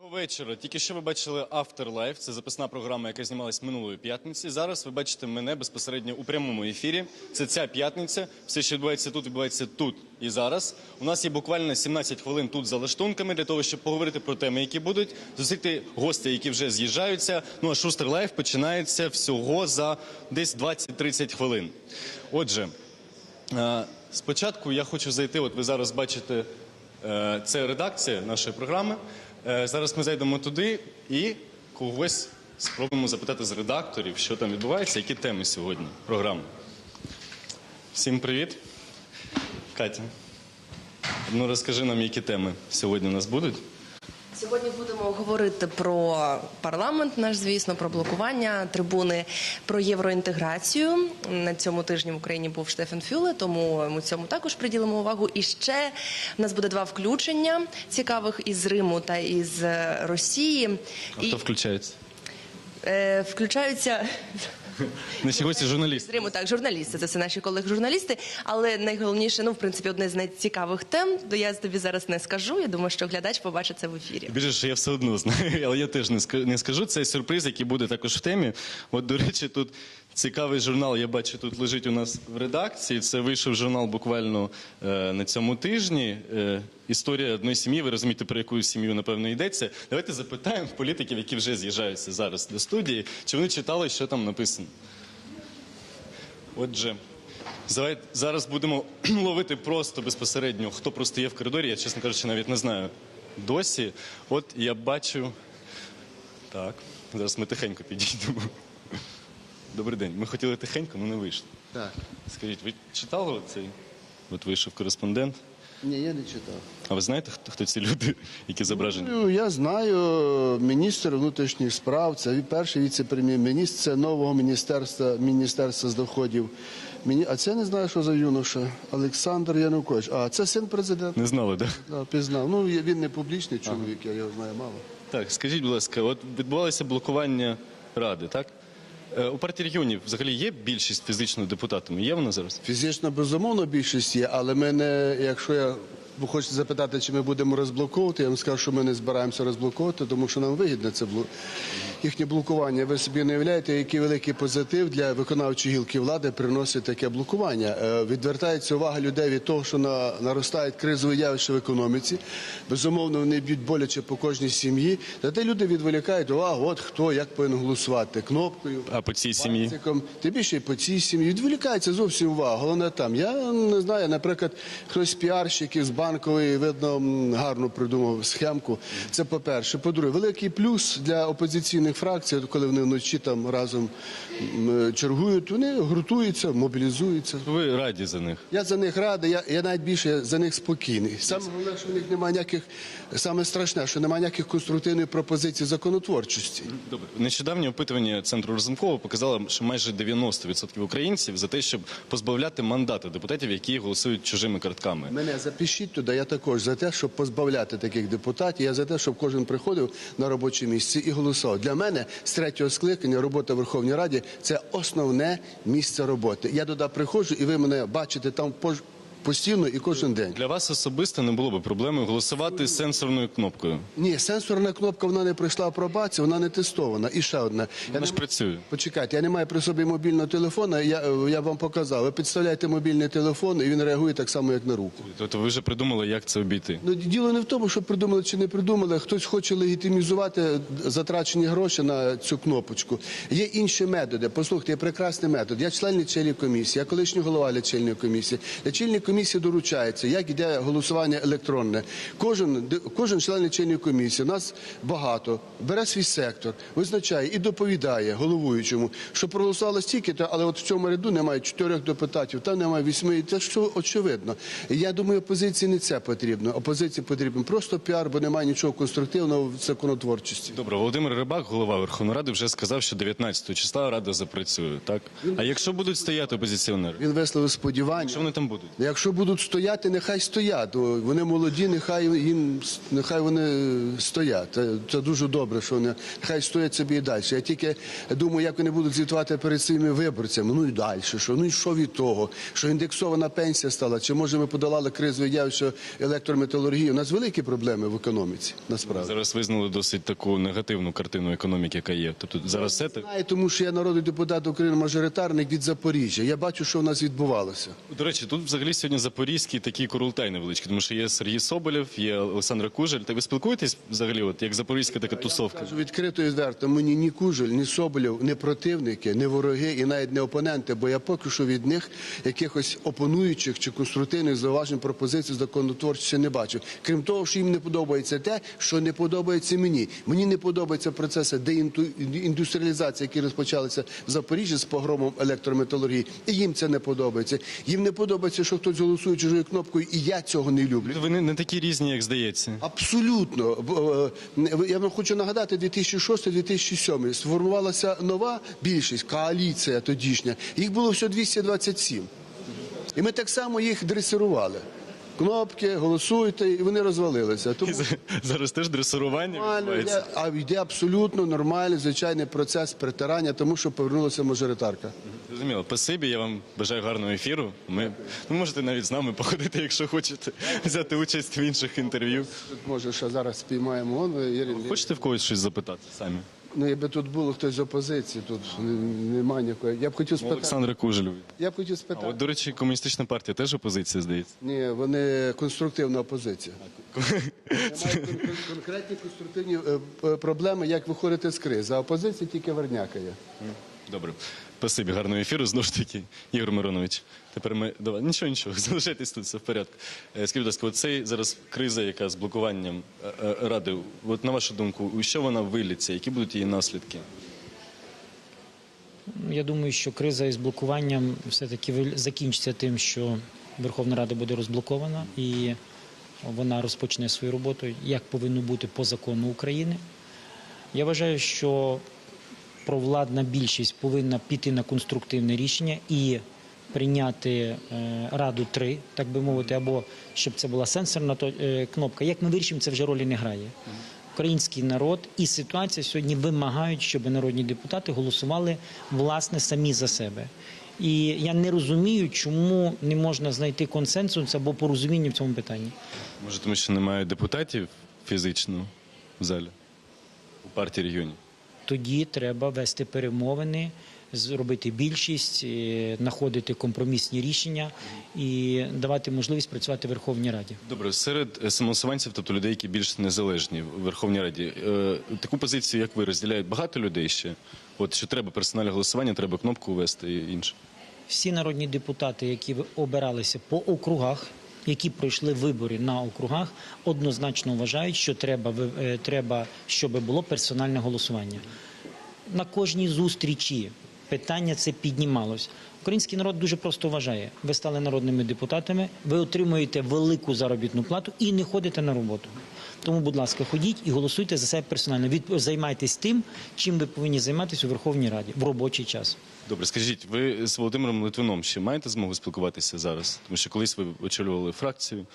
Вечора. Тільки що ви бачили After Life. Це записна програма, яка знімалась минулої п'ятниці. Зараз ви бачите мене безпосередньо у прямому ефірі. Це ця п'ятниця. Все, що відбувається тут, відбувається тут і зараз. У нас є буквально 17 хвилин тут за лаштунками для того, щоб поговорити про теми, які будуть, зустріти гостей, які вже з'їжджаються. Ну а Шустер Лайф починається всього за десь 20-30 хвилин. Отже, Е, Спочатку я хочу зайти. От ви зараз бачите, е, це редакція нашої програми. Е, Зараз ми зайдемо туди і когось спробуємо запитати з редакторів, що там відбувається, які теми сьогодні програми. Всім привіт. Катя. Ну розкажи нам, які теми сьогодні у нас будуть. Сьогодні будемо говорити про парламент, наш звісно, про блокування трибуни, про євроінтеграцію. На цьому тижні в Україні був Штефан Фюле, тому ми цьому також приділимо увагу. І ще в нас буде два включення цікавих із Риму та із Росії. А І хто включається? е, включаються Наші гості з журналісти. Риму, так, журналісти, це все наші колеги-журналісти. Але найголовніше, ну в принципі, одне з найцікавих тем, то я тобі зараз не скажу. Я думаю, що глядач побачить це в ефірі. Більше, що я все одно знаю, але я теж не скажу. Це сюрприз, який буде також в темі. От, до речі, тут цікавий журнал, я бачу, тут лежить у нас в редакції. Це вийшов журнал буквально е, на цьому тижні. Е, історія одної сім'ї. Ви розумієте, про яку сім'ю, напевно, йдеться. Давайте запитаємо політиків, які вже з'їжджаються зараз до студії, чи вони читали, що там написано. Отже, зараз будемо ловити просто безпосередньо, хто просто є в коридорі. Я, чесно кажучи, навіть не знаю досі. От я бачу. Так, зараз ми тихенько підійдемо. Добрий день. Ми хотіли тихенько, але не вийшло. Так. Скажіть, ви читали цей? От вийшов кореспондент. Ні, я не читав. А ви знаєте, хто, хто ці люди, які зображені? Ну, я знаю міністр внутрішніх справ, це перший віце-прем'єр-міністр, це нового міністерства, міністерства з доходів. Міні- А це не знаю, що за юноша. Олександр Янукович. А це син президента. Не знали, так? Да, пізнав. Ну, він не публічний чоловік, я його знаю мало. Так, скажіть, будь ласка, от відбувалося блокування ради, так? Е, У партії регіонів взагалі є більшість фізично депутатами? Є вона зараз? Фізично, безумовно, більшість є, але ми не, якщо я ви хочете запитати, чи ми будемо розблоковувати, я вам скажу, що ми не збираємося розблоковувати, тому що нам вигідне це бло... їхнє блокування. Ви собі не уявляєте, який великий позитив для виконавчої гілки влади приносить таке блокування. Е, Відвертається увага людей від того, що на... наростають кризові явища в економіці. Безумовно, вони б'ють боляче по кожній сім'ї. Та те люди відволікають увагу, от хто як повинен голосувати кнопкою. А по цій сім'ї? Тим більше і по цій сім'ї. Відволікається зовсім увага. Головне там. Я не знаю, наприклад, хтось з піарщиків з банкової, видно, гарно придумав схемку. Це по-перше. По-друге, великий плюс для опозиційних фракцій, коли вони вночі там разом чергують, вони гуртуються, мобілізуються. Ви раді за них? Я за них радий, я, я навіть більше за них спокійний. Саме головне, що в них немає ніяких, саме страшне, що немає ніяких конструктивних пропозицій законотворчості. Добре, нещодавнє опитування центру Розумкова показало, що майже 90% українців за те, щоб позбавляти мандати депутатів, які голосують чужими картками. Мене запишіть туди. Я також за те, щоб позбавляти таких депутатів. Я за те, щоб кожен приходив на робоче місце і голосував. Для мене з третього скликання робота в Верховній Раді це основне місце роботи. Я туди приходжу, і ви мене бачите там постійно і кожен день. Для вас особисто не було б проблеми голосувати з сенсорною кнопкою. Ні, сенсорна кнопка вона не пройшла апробацію, вона не тестована. І ще одне. Я Вона не ж працює. Почекайте, я не маю при собі мобільного телефона. Я, я вам показав. Ви підставляєте мобільний телефон, і він реагує так само, як на руку. Тобто ви вже придумали, як це обійти. Ну, діло не в тому, що придумали чи не придумали. Хтось хоче легітимізувати затрачені гроші на цю кнопочку. Є інші методи. Послухайте, є прекрасний метод. Я член лічильної комісії, я колишній голова лічильної комісії. Лічильній комісії доручається, як іде голосування електронне. Кожен, кожен член лічильної комісії, у нас багато, бере свій сектор, визначає і доповідає головуючому, що проголосувало стільки, то але от в цьому ряду немає чотирьох депутатів, там немає вісьми. Це що очевидно. Я думаю, опозиції не це потрібно. Опозиції потрібен просто піар, бо немає нічого конструктивного в законотворчості. Добре, Володимир Рибак, голова Верховної Ради, вже сказав, що 19 числа Рада запрацює. Так? А якщо будуть стояти опозиціонери? Він висловив сподівання. Що вони там будуть? Якщо Якщо будуть стояти, нехай стоять. Вони молоді, нехай їм нехай вони стоять. Це, це дуже добре, що вони хай стоять собі і далі. Я тільки думаю, як вони будуть звітувати перед своїми виборцями. Ну і далі, що ну і що від того, що індексована пенсія стала, чи може ми подолали кризове явище електрометалургії? У нас великі проблеми в економіці. Насправді. Зараз визнали досить таку негативну картину економіки, яка є. Тобто зараз все так. Знаю, тому що я народний депутат України мажоритарник від Запоріжжя. Я бачу, що в нас відбувалося. До речі, тут взагалі сьогодні запорізький такий корултай невеличкий, тому що є Сергій Соболєв, є Олександр Кужель. Так ви спілкуєтесь взагалі, от як запорізька така тусовка? Кажу відкрито і відверто, мені ні Кужель, ні Соболєв, ні противники, ні вороги і навіть не опоненти, бо я поки що від них якихось опонуючих чи конструктивних зауважень пропозицій законотворчості не бачу. Крім того, що їм не подобається те, що не подобається мені. Мені не подобаються процеси деіндустріалізації, які розпочалися в Запоріжжі з погромом електрометалургії. І їм це не подобається. Їм не подобається, що хтось голосує чужою кнопкою, і я цього не люблю. Ви не, не такі різні, як здається. Абсолютно. Е, Я вам хочу нагадати, 2006-2007 сформувалася нова більшість, коаліція тодішня. Їх було всього 227. І ми так само їх дресирували. Кнопки, голосуйте, і вони розвалилися. Тому І зараз теж дресирування нормально відбувається. йде, а йде абсолютно нормальний звичайний процес притирання, тому що повернулася мажоритарка. Зрозуміло, спасибі, я вам бажаю гарного ефіру. Ми ви можете навіть з нами походити, якщо хочете взяти участь в інших інтерв'ю. Тут може ще зараз спіймаємо. Он, Ірин, Хочете в когось щось запитати самі? Ну, якби тут було хтось з опозиції, тут немає ніякої. Я б хотів спитати. Олександра Кужелю. Я б хотів А спитати. от, до речі, комуністична партія теж опозиція, здається. Ні, вони конструктивна опозиція. Кон- конкретні конструктивні е, проблеми, як виходити з кризи. А опозиція тільки вернякає. Добре. Спасибі, гарного ефіру. Знову ж таки, Ігор Миронович. Тепер ми давай. Нічого, нічого, залишайтесь тут, все в порядку. Е, Скажіть, будь ласка, оцей зараз криза, яка з блокуванням е, е, ради. От на вашу думку, у що вона виліться? Які будуть її наслідки? Я думаю, що криза із блокуванням все-таки закінчиться тим, що Верховна Рада буде розблокована і вона розпочне свою роботу, як повинно бути по закону України. Я вважаю, що провладна більшість повинна піти на конструктивне рішення і прийняти е, Раду 3, так би мовити, або щоб це була сенсорна е, кнопка. Як ми вирішимо, це вже ролі не грає. Український народ і ситуація сьогодні вимагають, щоб народні депутати голосували власне самі за себе. І я не розумію, чому не можна знайти консенсус або порозуміння в цьому питанні. Може, тому що немає депутатів фізично в залі у партії регіонів? Тоді треба вести перемовини, зробити більшість, е, знаходити компромісні рішення і давати можливість працювати в Верховній Раді. Добре, серед самосуванців, тобто людей, які більш незалежні в Верховній Раді, е, таку позицію, як ви, розділяють багато людей ще. От що треба персональне голосування, треба кнопку ввести і інше. Всі народні депутати, які обиралися по округах, які пройшли вибори на округах, однозначно вважають, що треба, е, треба щоб було персональне голосування. На кожній зустрічі питання це піднімалось. Український народ дуже просто вважає: ви стали народними депутатами, ви отримуєте велику заробітну плату і не ходите на роботу. Тому, будь ласка, ходіть і голосуйте за себе персонально. Від займайтесь тим, чим ви повинні займатися у Верховній Раді в робочий час. Добре, скажіть, ви з Володимиром Литвином ще маєте змогу спілкуватися зараз? Тому що колись ви очолювали фракцію.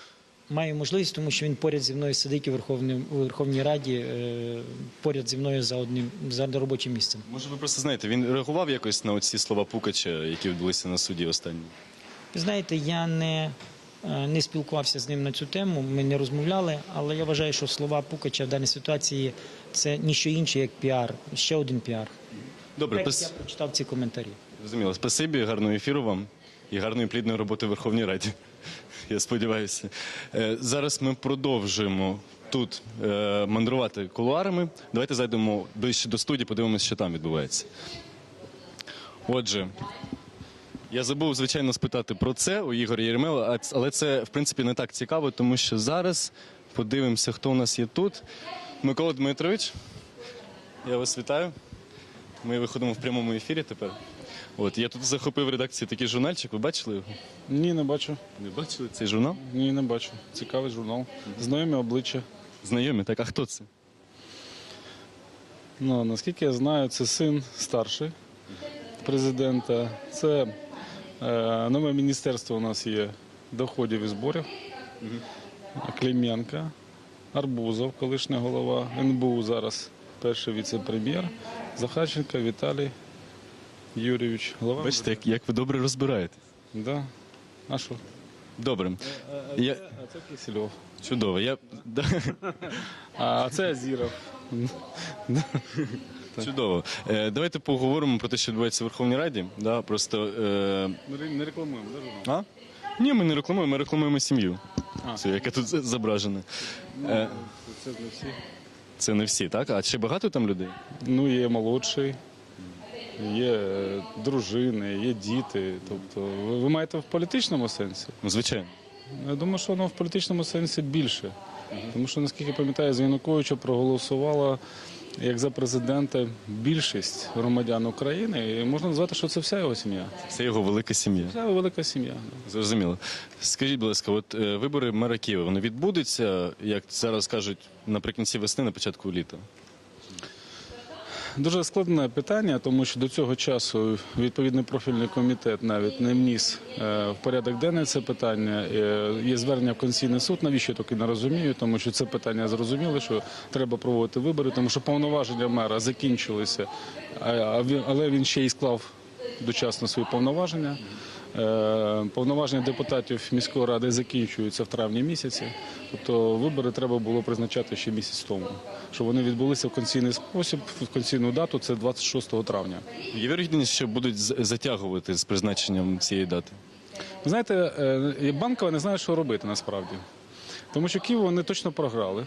Маю можливість, тому що він поряд зі мною сидить у Верховній, у Верховній Раді, е, поряд зі мною за одним за робочим місцем. Може, ви просто знаєте, він реагував якось на оці слова Пукача, які відбулися на суді останні? Ви знаєте, я не, не спілкувався з ним на цю тему, ми не розмовляли, але я вважаю, що слова Пукача в даній ситуації це ніщо інше, як піар, ще один піар. Добре, Так, я прочитав ці коментарі. Зрозуміло. Спасибі, гарного ефіру вам і гарної плідної роботи в Верховній Раді. Я сподіваюся. Е, Зараз ми продовжуємо тут е, мандрувати кулуарами. Давайте зайдемо ближче до студії, подивимося, що там відбувається. Отже, я забув, звичайно, спитати про це у Ігоря Єрмела, але це, в принципі, не так цікаво, тому що зараз подивимося, хто у нас є тут. Микола Дмитрович, я вас вітаю. Ми виходимо в прямому ефірі тепер. От я тут захопив в редакції такий журнальчик. Ви бачили його? Ні, не бачу. Не бачили цей журнал? Ні, не бачу. Цікавий журнал. Знайомі обличчя. Знайомі, так а хто це? Ну, наскільки я знаю, це син старший президента. Це нове міністерство у нас є доходів і зборів. Клименко, Арбузов, колишня голова НБУ зараз, перший віце-прем'єр, Захарченко Віталій Юрійович, голова. Бачите, як, як ви добре розбираєте. Да. А що? Добре. Я... А це Кисельов. Чудово. Я... А це Азіров. Чудово. Е, давайте поговоримо про те, що відбувається в Верховній Раді. Да, просто, е... Ми не рекламуємо, да, а? Ні, ми не рекламуємо, ми рекламуємо сім'ю. А. Це, яка тут зображена. Е, Це не всі. це не всі, так? А чи багато там людей? Ну, є молодший, є е, дружини, є діти. Тобто, ви, ви маєте в політичному сенсі? Ну, звичайно. Я думаю, що воно в політичному сенсі більше. Тому що, наскільки пам'ятаю, за Януковича проголосувала як за президента більшість громадян України. І можна назвати, що це вся його сім'я. Це його велика сім'я. Вся його велика сім'я. Зрозуміло. Скажіть, будь ласка, от е, вибори мера Києва вони відбудуться, як зараз кажуть, наприкінці весни, на початку літа? Дуже складне питання, тому що до цього часу відповідний профільний комітет навіть не вніс е, в порядок денний це питання. Е, Є звернення в Конституційний суд. Навіщо таки не розумію, тому що це питання зрозуміло, що треба проводити вибори, тому що повноваження мера закінчилися, але він ще й склав дочасно свої повноваження. Е, Повноваження депутатів міської ради закінчуються в травні місяці. Тобто вибори треба було призначати ще місяць тому, щоб вони відбулися в конційний спосіб, в конційну дату це 26 травня. Є вірогідність, що будуть затягувати з призначенням цієї дати? Ви знаєте, е, банкова не знає, що робити насправді. Тому що Київ вони точно програли.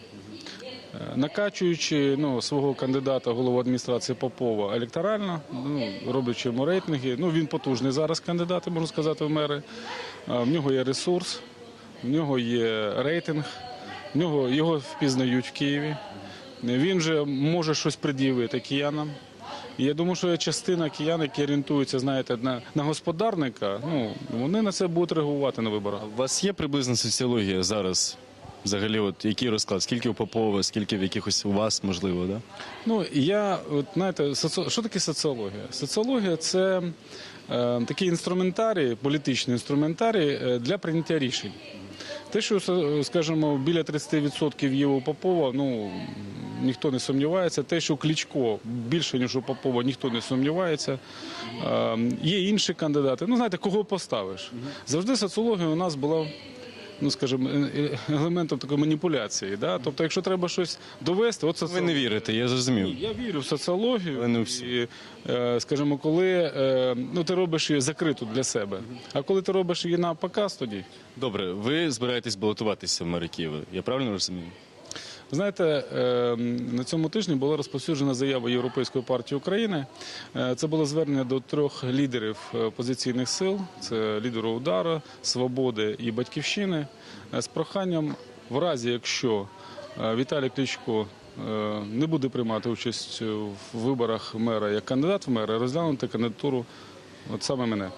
Е, Накачуючи ну, свого кандидата голову адміністрації Попова електорально, ну, роблячи йому рейтинги. Ну, він потужний зараз кандидат, можна сказати, в мери. Е, В нього є ресурс, в нього є рейтинг, в нього його впізнають в Києві. Він же може щось пред'явити киянам. Я думаю, що є частина киян, які орієнтуються, знаєте, на, на господарника, ну вони на це будуть реагувати на виборах. У вас є приблизна соціологія зараз? Взагалі, от який розклад? Скільки у Попова, скільки в якихось у вас, можливо, да? Ну я от знаєте, соці... що таке соціологія? Соціологія це е, такий інструментарій, політичний інструментарій е, для прийняття рішень. Те, що с- скажімо, біля 30% є у Попова, ну ніхто не сумнівається. Те, що Кличко більше ніж у Попова, ніхто не сумнівається. Е, є інші кандидати. Ну знаєте, кого поставиш? Завжди соціологія у нас була. Ну, скажімо, е- е- елементом такої маніпуляції. Да? Тобто, якщо треба щось довести, от Ви не вірите, я зрозумів. Ні, Я вірю в соціологію. Але не всі. І, е, скажімо, коли ну, ти робиш її закриту для себе, а коли ти робиш її на показ, тоді. Добре, ви збираєтесь балотуватися в моряків, Я правильно розумію? Знаєте, е, на цьому тижні була розповсюджена заява Європейської партії України. Е, Це було звернення до трьох лідерів е, опозиційних сил: це лідеру Удара, Свободи і Батьківщини, е, з проханням, в разі якщо Віталій Кличко не буде приймати участь в виборах мера як кандидат в мера, розглянути кандидатуру от саме мене.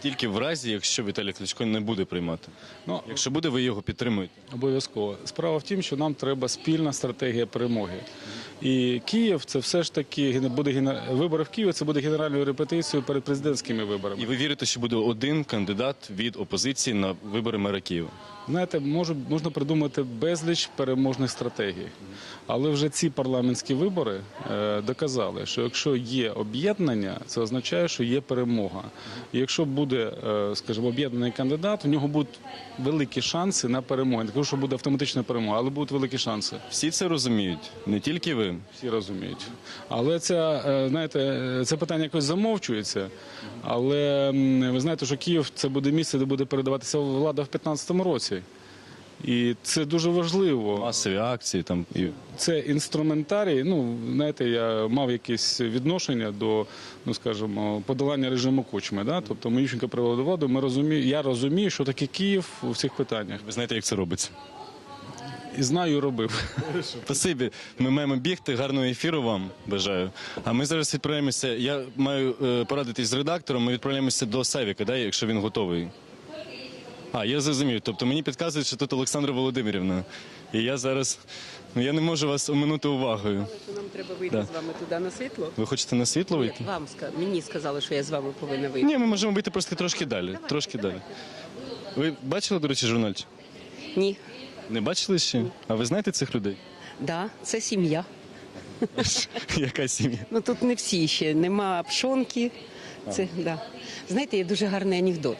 Тільки в разі, якщо Віталій Кличко не буде приймати. Ну, Якщо буде, ви його підтримуєте. Обов'язково. Справа в тім, що нам треба спільна стратегія перемоги. І Київ це все ж таки буде вибори в Києві. Це буде генеральною репетицією перед президентськими виборами. І ви вірите, що буде один кандидат від опозиції на вибори мера Києва? Знаєте, може, можна придумати безліч переможних стратегій, але вже ці парламентські вибори е, доказали, що якщо є об'єднання, це означає, що є перемога. І якщо буде, е, скажімо, об'єднаний кандидат, в нього будуть великі шанси на перемогу. Не кажу, що буде автоматична перемога, але будуть великі шанси. Всі це розуміють, не тільки ви. Всі розуміють. Але це, е, знаєте, це питання якось замовчується. Але ви знаєте, що Київ це буде місце, де буде передаватися влада в 2015 році. І це дуже важливо. Масові акції там і Це інструментарій. Ну, знаєте, я мав якесь відношення до, ну скажімо, подолання режиму кучми. Да? Тобто Міщенко привели до влади. Ми розумію, я розумію, що таке Київ у всіх питаннях. ви знаєте, як це робиться. І знаю, і робив. Спасибі. Ми маємо бігти. Гарного ефіру вам бажаю. А ми зараз відправляємося. Я маю е, порадитись з редактором. Ми відправляємося до Савіка, да, якщо він готовий. А, я зрозумів. Тобто мені підказують, що тут Олександра Володимирівна. І я зараз. Ну я не можу вас оминути увагою. Нам треба вийти Да. з вами туди на світло? Ви хочете на світло вийти? Вам ска- мені сказали, що я з вами повинна вийти. Ні, ми можемо вийти просто трошки далі. Трошки далі. Ви бачили, до речі, журнальчик? Ні. Не бачили ще? А ви знаєте цих людей? Да, це сім'я. Яка сім'я? Ну тут не всі ще, нема пшонки. Це, да. Знаєте, є дуже гарний анекдот.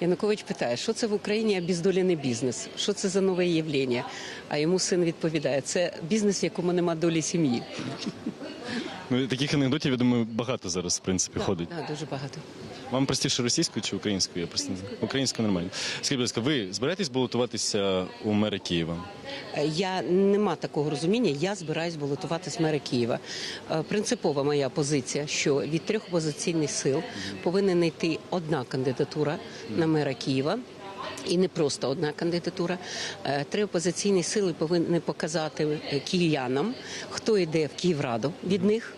Янукович питає, що це в Україні обіздолений бізнес? Що це за нове явлення? А йому син відповідає: це бізнес, в якому нема долі сім'ї. Ну, таких анекдотів, я думаю, багато зараз, в принципі, ходить. Да, дуже багато. Вам простіше російською чи українською? Я просто не знаю. Українською нормально. Скажіть, будь ласка, ви збираєтесь балотуватися у мери Києва? Я нема такого розуміння. Я збираюсь балотуватись мера Києва. Е, Принципова моя позиція, що від трьох опозиційних сил повинна йти одна кандидатура на мера Києва. І не просто одна кандидатура. Е, Три опозиційні сили повинні показати е, київ'янам, хто йде в Київраду від них.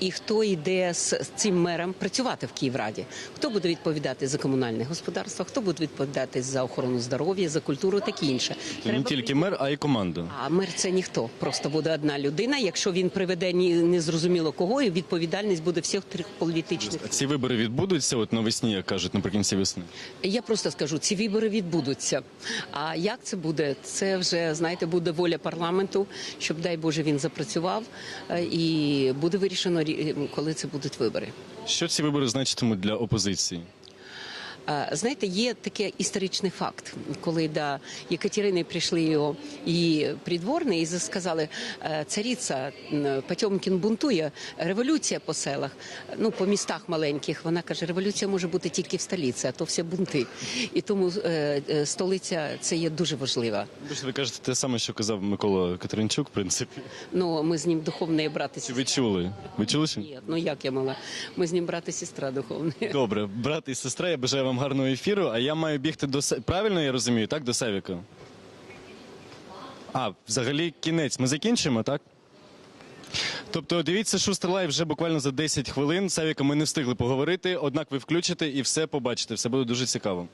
І хто йде з цим мером працювати в Київраді? Хто буде відповідати за комунальне господарство? Хто буде відповідати за охорону здоров'я, за культуру, таке інше? Це не тільки мер, а й команда. А мер це ніхто. Просто буде одна людина. Якщо він приведе ні незрозуміло кого, і відповідальність буде всіх трьох політичних. Ці вибори відбудуться от навесні, як кажуть, наприкінці весни. Я просто скажу, ці вибори відбудуться. А як це буде? Це вже знаєте, буде воля парламенту, щоб дай Боже він запрацював, е, і буде вирішено рі- коли це будуть вибори. Що ці вибори значитимуть для опозиції? Знаєте, є такий історичний факт, коли до Єкатерини прийшли його і придворні і сказали, «Е, цариця Потьомкін бунтує, революція по селах, ну по містах маленьких. Вона каже, революція може бути тільки в столиці, а то все бунти. І тому е, е, столиця це є дуже важлива. Ви кажете те саме, що казав Микола Катеринчук, в принципі. Ну ми з ним духовно брати Чи ви чули? Ви чули? Ні, ну як я мала? Ми з ним брат і сестра духовна. Добре, брат і сестра, я бажаю вам гарного ефіру, а я маю бігти до Правильно я розумію, так? До Севіка? А, взагалі кінець. Ми закінчимо, так? Тобто, дивіться, Шустер Лайв вже буквально за 10 хвилин. Севіка ми не встигли поговорити, однак ви включите і все побачите. Все буде дуже цікаво.